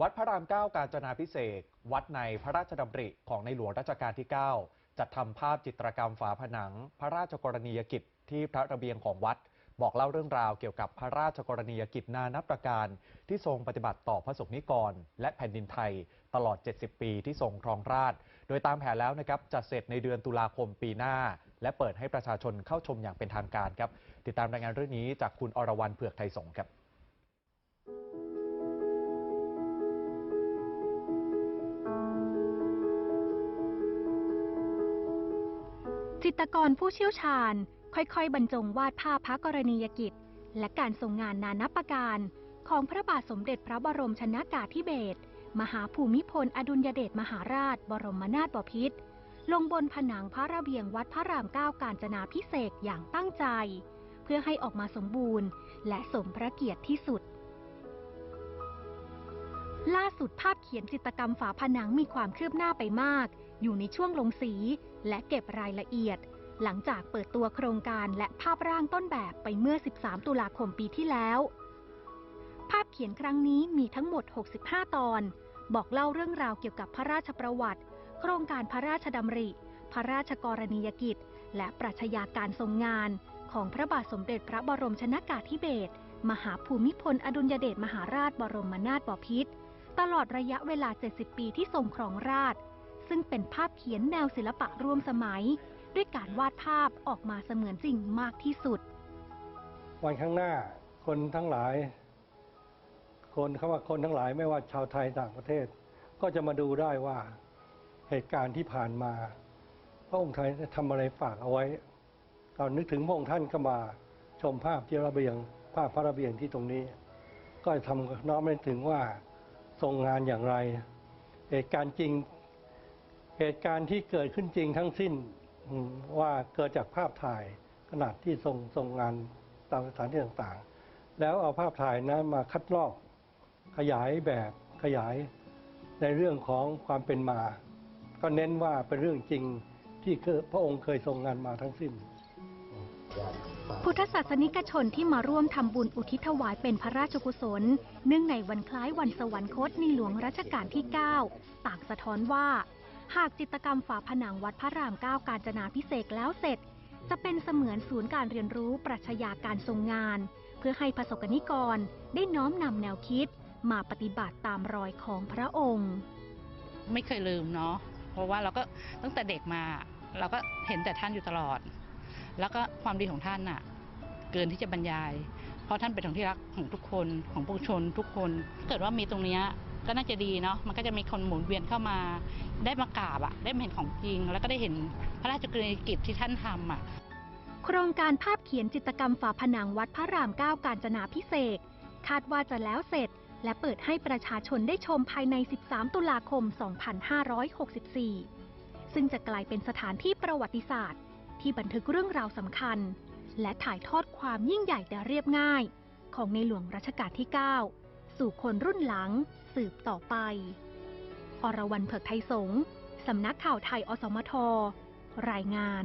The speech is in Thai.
วัดพระรามเก้ากาญจนาพิเศษวัดในพระราชดำริของในหลวงรัชกาลที่ 9 จัดทำภาพจิตรกรรมฝาผนัง พระราชกรณียกิจที่พระระเบียงของวัด บอกเล่าเรื่องราวเกี่ยวกับพระราชกรณียกิจนานับประการ ที่ทรงปฏิบัติต่อพระสงฆ์นิกร และแผ่นดินไทย ตลอด 70 ปีที่ทรงครองราช โดยตามแผนแล้วนะครับจะเสร็จในเดือนตุลาคมปีหน้า และเปิดให้ประชาชนเข้าชมอย่างเป็นทางการครับติดตามรายงานเรื่องนี้จากคุณอรวรรณเผือกไทยสงครับ จิตรกรผู้เชี่ยวชาญ ค่อยๆ บรรจงวาดภาพพระกรณียกิจ และการทรงงานนานับประการ ของพระบาทสมเด็จพระบรมชนากาธิเบศรมหาภูมิพล อดุลยเดชมหาราช บรมนาถบพิตรลงบนผนังพระระเบียงวัดพระรามเก้ากาญจนาพิเศษอย่างตั้งใจ เพื่อให้ออกมาสมบูรณ์ และสมพระเกียรติที่สุด ล่าสุดภาพเขียนจิตรกรรมฝาผนังมีความคืบหน้าไปมาก อยู่ในช่วงลงสีและเก็บรายละเอียด หลังจากเปิดตัวโครงการและภาพร่างต้นแบบไปเมื่อ 13 ตุลาคมปีที่แล้ว ภาพเขียนครั้งนี้มีทั้งหมด 65 ตอน บอกเล่าเรื่องราวเกี่ยวกับพระราชประวัติ โครงการพระราชดำริ พระราชกรณียกิจ และปรัชญาการทรงงาน ของพระบาทสมเด็จพระบรมชนากาธิเบศรมหาภูมิพลอดุลยเดชมหาราชบรมนาถบพิตร ตลอดระยะเวลา 70 ปีที่ทรงครองราช ซึ่งเป็นภาพเขียนแนวศิลปะร่วมสมัย ด้วยการวาดภาพออกมาเสมือนจริงมากที่สุด วันข้างหน้าคนทั้งหลาย คนคำว่าคนทั้งหลายไม่ว่าชาวไทยต่างประเทศ ก็จะมาดูได้ว่าเหตุการณ์ที่ผ่านมา พระองค์ไทยทำอะไรฝากเอาไว้เรานึกถึงพระองค์ท่านก็มาชมภาพที่ระเบียง ภาพพระระเบียงที่ตรงนี้ ก็จะทำน้อมนึกถึงว่า ทรงงานอย่างไร เหตุการณ์จริง เหตุการณ์ที่เกิดขึ้นจริงทั้งสิ้นว่าเกิดจากภาพถ่ายขนาดที่ทรงทรงงานตามสถานที่ต่างๆ แล้วเอาภาพถ่ายนั้นมาคัดลอก ขยายแบบขยายในเรื่องของความเป็นมา ก็เน้นว่าเป็นเรื่องจริงที่พระองค์เคยทรงงานมาทั้งสิ้น พุทธศาสนิกชนที่มาร่วมทำบุญอุทิศถวายเป็นพระราชกุศล เนื่องในวันคล้ายวันสวรรคตในหลวงรัชกาลที่ 9 ต่างสะท้อนว่า หากจิตรกรรมฝาผนังวัดพระรามเก้ากาญจนาพิเศษกแล้วเสร็จ จะเป็นเสมือนศูนย์การเรียนรู้ปรัชญาการทรงงาน เพื่อให้ประสบกนิกรได้น้อมนำแนวคิด มาปฏิบัติตามรอยของพระองค์ ไม่เคยลืมเนาะเพราะว่าเราก็ตั้งแต่เด็กมา เราก็เห็นแต่ท่านอยู่ตลอด แล้วก็ความดีของท่านน่ะเกินที่จะบรรยาย เพราะท่านเป็นของที่รักของทุกคนของผู้ชนทุกคนถ้าเกิดว่ามีตรงนี้ก็น่าจะดีเนาะมันก็จะมีคนหมุนเวียนเข้ามา ได้มากราบอะได้มาเห็นของจริง แล้วก็ได้เห็นพระราชกรณียกิจที่ท่านทำอะโครงการภาพเขียนจิตรกรรมฝาผนังวัดพระรามเก้ากาญจนาพิเศษคาดว่าจะแล้วเสร็จ และเปิดให้ประชาชนได้ชมภายใน 13 ตุลาคม 2564 ซึ่งจะกลายเป็นสถานที่ประวัติศาสตร์ ที่บันทึกเรื่องราวสำคัญ และถ่ายทอดความยิ่งใหญ่แต่เรียบง่าย ของในหลวงรัชกาลที่ 9 สู่คนรุ่นหลังสืบต่อไป อรวรรณเผือกไทยสงฆ์สำนักข่าวไทยอสมทรายงาน